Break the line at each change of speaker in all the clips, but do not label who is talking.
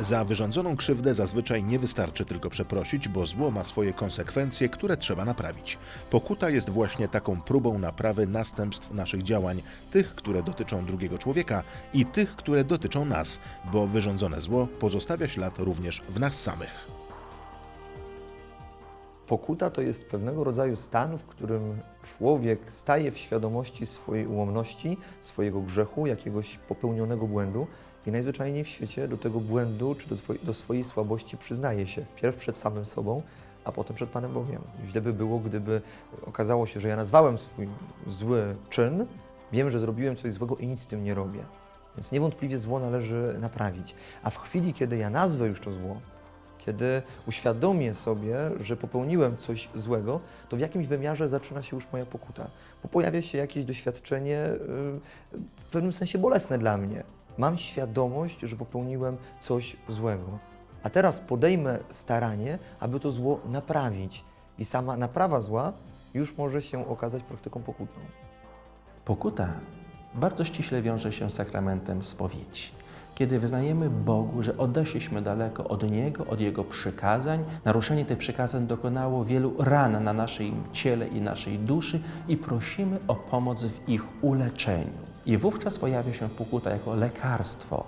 Za wyrządzoną krzywdę zazwyczaj nie wystarczy tylko przeprosić, bo zło ma swoje konsekwencje, które trzeba naprawić. Pokuta jest właśnie taką próbą naprawy następstw naszych działań, tych, które dotyczą drugiego człowieka i tych, które dotyczą nas, bo wyrządzone zło pozostawia ślad również w nas samych.
Pokuta to jest pewnego rodzaju stan, w którym człowiek staje w świadomości swojej ułomności, swojego grzechu, jakiegoś popełnionego błędu i najzwyczajniej w świecie do tego błędu czy do, twoi- do swojej słabości przyznaje się. Wpierw przed samym sobą, a potem przed Panem Bogiem. Źle by było, gdyby okazało się, że ja nazwałem swój zły czyn, wiem, że zrobiłem coś złego i nic z tym nie robię. Więc niewątpliwie zło należy naprawić. A w chwili, kiedy ja nazwę już to zło, kiedy uświadomię sobie, że popełniłem coś złego, to w jakimś wymiarze zaczyna się już moja pokuta. Bo pojawia się jakieś doświadczenie y, w pewnym sensie bolesne dla mnie. Mam świadomość, że popełniłem coś złego. A teraz podejmę staranie, aby to zło naprawić. I sama naprawa zła już może się okazać praktyką pokutną.
Pokuta bardzo ściśle wiąże się z sakramentem spowiedzi. Kiedy wyznajemy Bogu, że odeszliśmy daleko od Niego, od Jego przykazań, naruszenie tych przykazań dokonało wielu ran na naszym ciele i naszej duszy i prosimy o pomoc w ich uleczeniu. I wówczas pojawia się pokuta jako lekarstwo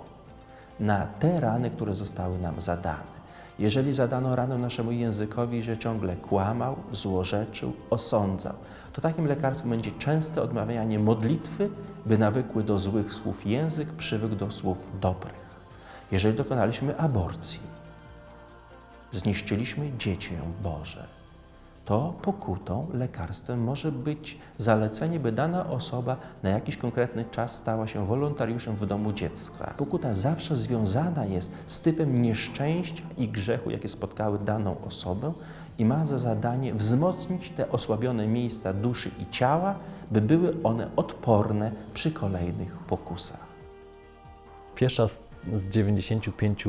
na te rany, które zostały nam zadane. Jeżeli zadano ranę naszemu językowi, że ciągle kłamał, złorzeczył, osądzał, to takim lekarstwem będzie częste odmawianie modlitwy, by nawykły do złych słów język przywykł do słów dobrych. Jeżeli dokonaliśmy aborcji, zniszczyliśmy dziecię Boże, to pokutą, lekarstwem może być zalecenie, by dana osoba na jakiś konkretny czas stała się wolontariuszem w domu dziecka. Pokuta zawsze związana jest z typem nieszczęścia i grzechu, jakie spotkały daną osobę i ma za zadanie wzmocnić te osłabione miejsca duszy i ciała, by były one odporne przy kolejnych pokusach.
Pierwsza z, z 95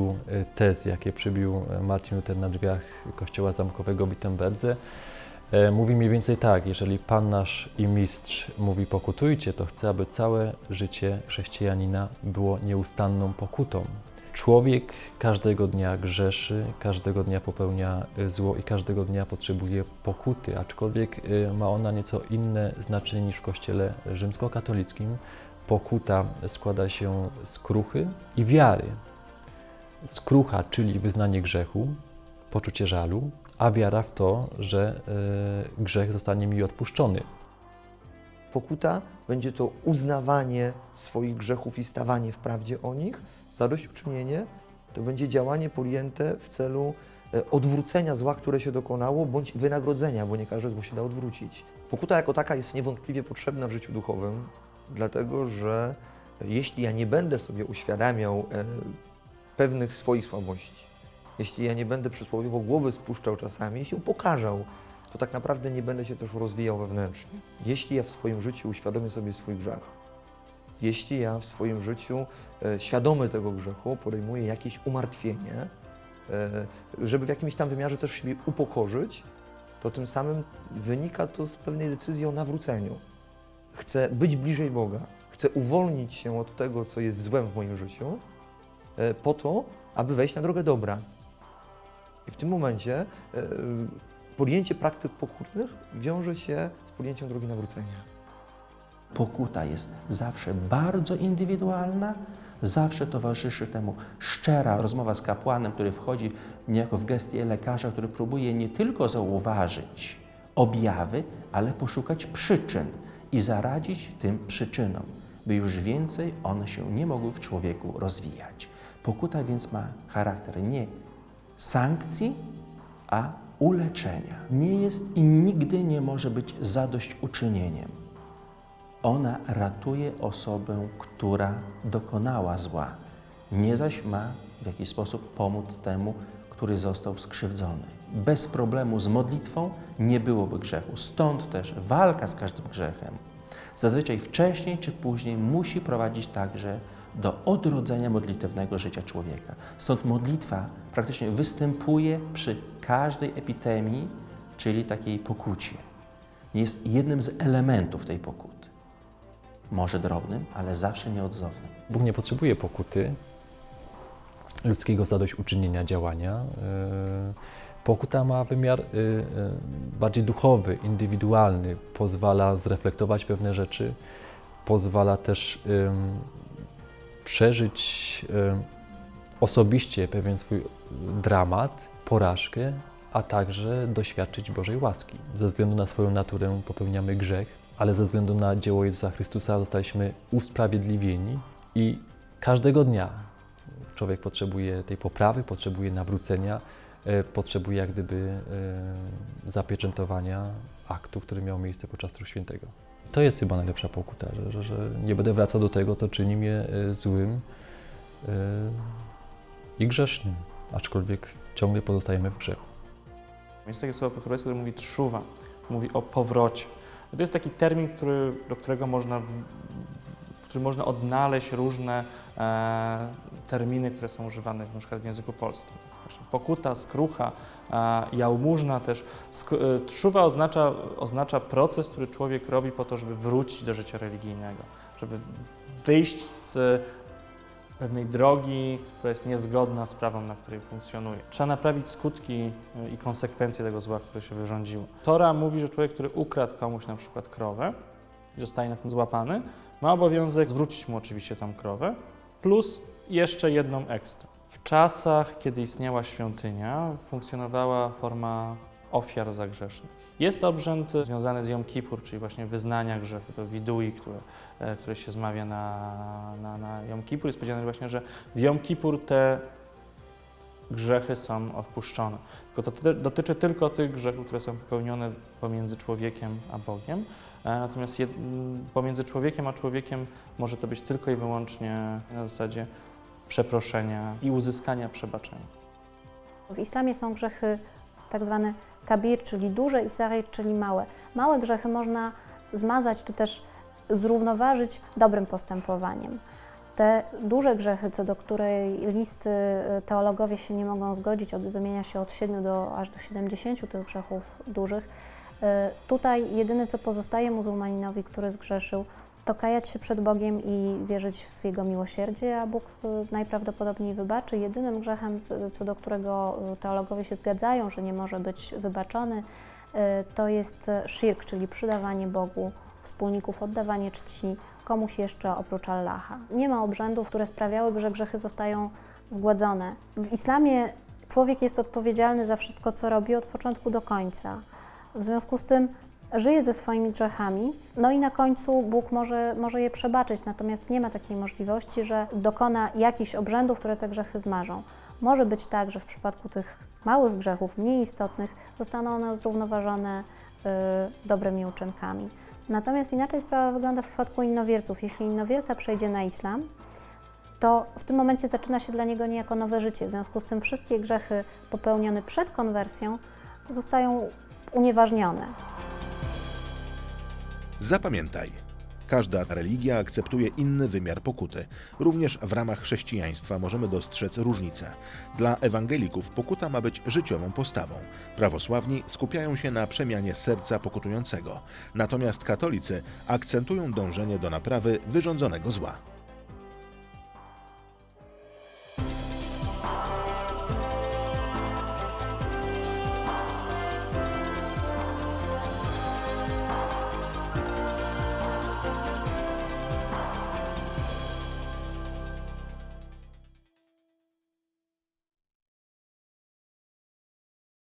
tez, jakie przybił e, Marcin Luther na drzwiach kościoła zamkowego w Wittenberdze, e, mówi mniej więcej tak, jeżeli Pan nasz i Mistrz mówi pokutujcie, to chce, aby całe życie chrześcijanina było nieustanną pokutą. Człowiek każdego dnia grzeszy, każdego dnia popełnia zło i każdego dnia potrzebuje pokuty, aczkolwiek ma ona nieco inne znaczenie niż w kościele rzymskokatolickim. Pokuta składa się z kruchy i wiary. Skrucha, czyli wyznanie grzechu, poczucie żalu, a wiara w to, że y, grzech zostanie mi odpuszczony.
Pokuta będzie to uznawanie swoich grzechów i stawanie w prawdzie o nich. Zadośćuczynienie to będzie działanie podjęte w celu e, odwrócenia zła, które się dokonało, bądź wynagrodzenia, bo nie każde zło się da odwrócić. Pokuta jako taka jest niewątpliwie potrzebna w życiu duchowym, dlatego że jeśli ja nie będę sobie uświadamiał e, pewnych swoich słabości, jeśli ja nie będę przysłowiowo głowy spuszczał czasami się pokażał, to tak naprawdę nie będę się też rozwijał wewnętrznie. Jeśli ja w swoim życiu uświadomię sobie swój grzech, jeśli ja w swoim życiu e, świadomy tego grzechu podejmuję jakieś umartwienie, e, żeby w jakimś tam wymiarze też siebie upokorzyć, to tym samym wynika to z pewnej decyzji o nawróceniu. Chcę być bliżej Boga, chcę uwolnić się od tego, co jest złem w moim życiu, e, po to, aby wejść na drogę dobra. I w tym momencie e, podjęcie praktyk pokutnych wiąże się z podjęciem drogi nawrócenia.
Pokuta jest zawsze bardzo indywidualna, zawsze towarzyszy temu szczera rozmowa z kapłanem, który wchodzi niejako w gestię lekarza, który próbuje nie tylko zauważyć objawy, ale poszukać przyczyn i zaradzić tym przyczynom, by już więcej one się nie mogły w człowieku rozwijać. Pokuta więc ma charakter nie sankcji, a uleczenia. Nie jest i nigdy nie może być zadośćuczynieniem. Ona ratuje osobę, która dokonała zła, nie zaś ma w jakiś sposób pomóc temu, który został skrzywdzony. Bez problemu z modlitwą nie byłoby grzechu. Stąd też walka z każdym grzechem zazwyczaj wcześniej czy później musi prowadzić także do odrodzenia modlitewnego życia człowieka. Stąd modlitwa praktycznie występuje przy każdej epidemii, czyli takiej pokucie. Jest jednym z elementów tej pokuty. Może drobnym, ale zawsze nieodzownym.
Bóg nie potrzebuje pokuty, ludzkiego zadośćuczynienia działania. Y, Pokuta ma wymiar y, y, bardziej duchowy, indywidualny, pozwala zreflektować pewne rzeczy, pozwala też przeżyć osobiście pewien swój dramat, porażkę, a także doświadczyć Bożej łaski. Ze względu na swoją naturę popełniamy grzech, ale ze względu na dzieło Jezusa Chrystusa zostaliśmy usprawiedliwieni i każdego dnia człowiek potrzebuje tej poprawy, potrzebuje nawrócenia, e, potrzebuje jak gdyby e, zapieczętowania aktu, który miał miejsce podczas Truchu Świętego. To jest chyba najlepsza pokuta, że, że, że nie będę wracał do tego, co czyni mnie e, złym i grzesznym, aczkolwiek ciągle pozostajemy w grzechu.
Jest takie słowo po hebrajsku, które mówi trzuwa, mówi o powrocie. To jest taki termin, który, do którego można, którym można odnaleźć różne e, terminy, które są używane przykład w języku polskim. Pokuta, skrucha, e, jałmużna też. Sk- e, trzuwa oznacza, oznacza proces, który człowiek robi po to, żeby wrócić do życia religijnego, żeby wyjść z pewnej drogi, która jest niezgodna z prawem, na której funkcjonuje. Trzeba naprawić skutki y, i konsekwencje tego zła, które się wyrządziło. Tora mówi, że człowiek, który ukradł komuś na przykład krowę zostaje na tym złapany, ma obowiązek zwrócić mu oczywiście tą krowę, plus jeszcze jedną ekstra. W czasach, kiedy istniała świątynia, funkcjonowała forma ofiar za grzesznych. Jest obrzęd związany z Jom Kippur, czyli właśnie wyznania grzechu, to widui, które, e, które się zmawia na, na, na Jom Kippur. Jest powiedziane właśnie, że w Jom Kippur te grzechy są odpuszczone. Tylko to ty- dotyczy tylko tych grzechów, które są popełnione pomiędzy człowiekiem a Bogiem. E, Natomiast pomiędzy człowiekiem a człowiekiem może to być tylko i wyłącznie na zasadzie przeproszenia i uzyskania przebaczenia.
W islamie są grzechy tak zwane kabir, czyli duże i sarir, czyli małe. Małe grzechy można zmazać czy też zrównoważyć dobrym postępowaniem. Te duże grzechy, co do której listy y, teologowie się nie mogą zgodzić, od, wymienia się od 7 do aż do 70 tych grzechów dużych. Y, Tutaj jedyne, co pozostaje muzułmaninowi, który zgrzeszył, to kajać się przed Bogiem i wierzyć w Jego miłosierdzie, a Bóg y, najprawdopodobniej wybaczy. Jedynym grzechem, co- do którego y, teologowie się zgadzają, że nie może być wybaczony, to jest shirk, czyli przydawanie Bogu wspólników, oddawanie czci komuś jeszcze oprócz Allaha. Nie ma obrzędów, które sprawiałyby, że grzechy zostają zgładzone. W islamie człowiek jest odpowiedzialny za wszystko, co robi od początku do końca. W związku z tym żyje ze swoimi grzechami, no i na końcu Bóg może, może je przebaczyć, natomiast nie ma takiej możliwości, że dokona jakichś obrzędów, które te grzechy zmarzą. Może być tak, że w przypadku tych małych grzechów, mniej istotnych, zostaną one zrównoważone y, dobrymi uczynkami. Natomiast inaczej sprawa wygląda w przypadku innowierców. Jeśli innowierca przejdzie na islam, to w tym momencie zaczyna się dla niego niejako nowe życie. W związku z tym wszystkie grzechy popełnione przed konwersją zostają
Zapamiętaj, każda religia akceptuje inny wymiar pokuty. Również w ramach chrześcijaństwa możemy dostrzec różnice. Dla ewangelików pokuta ma być życiową postawą. Prawosławni skupiają się na przemianie serca pokutującego, natomiast katolicy akcentują dążenie do naprawy wyrządzonego zła.